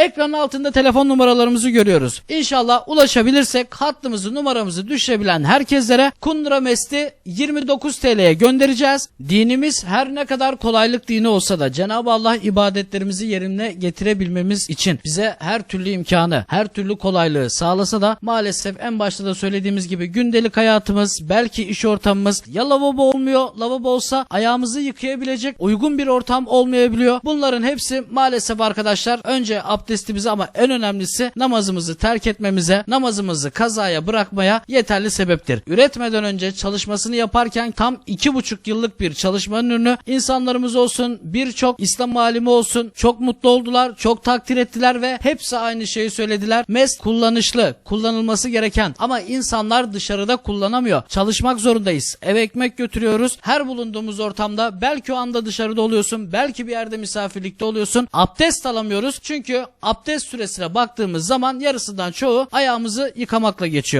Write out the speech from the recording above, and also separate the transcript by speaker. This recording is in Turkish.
Speaker 1: Ekranın altında telefon numaralarımızı görüyoruz. İnşallah ulaşabilirsek hattımızı numaramızı düşürebilen herkeslere Kundura Mest'i 29 TL'ye göndereceğiz. Dinimiz her ne kadar kolaylık dini olsa da Cenab-ı Allah ibadetlerimizi yerine getirebilmemiz için bize her türlü imkanı, her türlü kolaylığı sağlasa da maalesef en başta da söylediğimiz gibi gündelik hayatımız, belki iş ortamımız ya lavabo olmuyor, lavabo olsa ayağımızı yıkayabilecek uygun bir ortam olmayabiliyor. Bunların hepsi maalesef arkadaşlar önce abdestimizi ama en önemlisi namazımızı terk etmemize, namazımızı kazaya bırakmaya yeterli sebeptir. Üretmeden önce çalışmasını yaparken tam iki buçuk yıllık bir çalışmanın ürünü insanlarımız olsun, birçok İslam alimi olsun çok mutlu oldular, çok takdir ettiler ve hepsi aynı şeyi söylediler. MES kullanışlı, kullanılması gereken ama insanlar dışarıda kullanamıyor. Çalışmak zorundayız. Eve ekmek götürüyoruz. Her bulunduğumuz ortamda belki o anda dışarıda oluyorsun, belki bir yerde misafirlikte oluyorsun. Abdest alamıyoruz çünkü abdest süresine baktığımız zaman yarısından çoğu ayağımızı yıkamakla geçiyor.